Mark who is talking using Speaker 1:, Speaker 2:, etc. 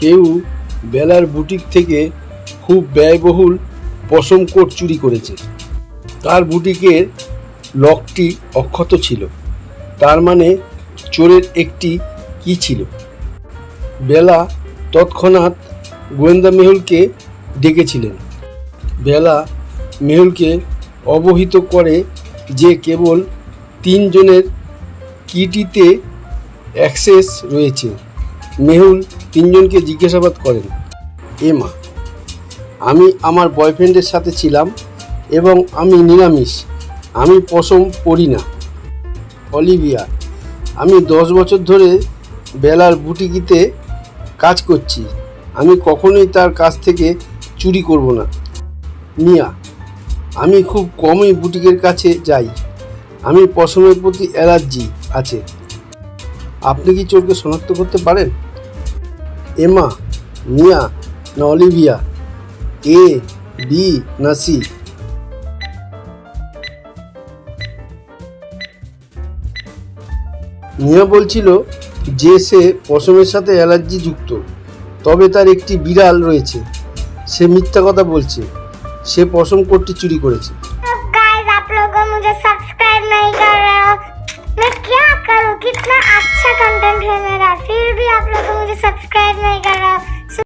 Speaker 1: কেউ বেলার বুটিক থেকে খুব ব্যয়বহুল পশম কোট চুরি করেছে। তার বুটিকের লকটি অক্ষত ছিল। তার মানে চোরের একটি কি ছিল? বেলা তৎক্ষণাৎ গোয়েন্দা মেহুলকে ডেকেছিলেন। বেলা মেহুলকে অবহিত করে যে কেবল তিনজনের কিটিতে অ্যাক্সেস রয়েছে। মেহুল তিনজনকে জিজ্ঞাসাবাদ করেন এমা আমি আমার বয়ফ্রেন্ডের সাথে ছিলাম এবং আমি নিরামিষ, আমি পশম পরি না। অলিভিয়া, আমি দশ বছর ধরে বেলার বুটিকিতে কাজ করছি, আমি কখনোই তার কাছ থেকে চুরি করব না। মিয়া, আমি খুব কমই বুটিকের কাছে যাই, আমি পশমের প্রতি অ্যালার্জি আছে। আপনি কি চোরকে শনাক্ত করতে পারেন? এমা মিয়া না অলিভিয়া এ বি না সি মিয়া বলছিল যে সে পশমের সাথে অ্যালার্জি যুক্ত তবে তার একটি বিড়াল রয়েছে সে মিথ্যা কথা বলছে সে পশম কোটটি চুরি করেছে
Speaker 2: गाइस आप लोगों मुझे सब्सक्राइब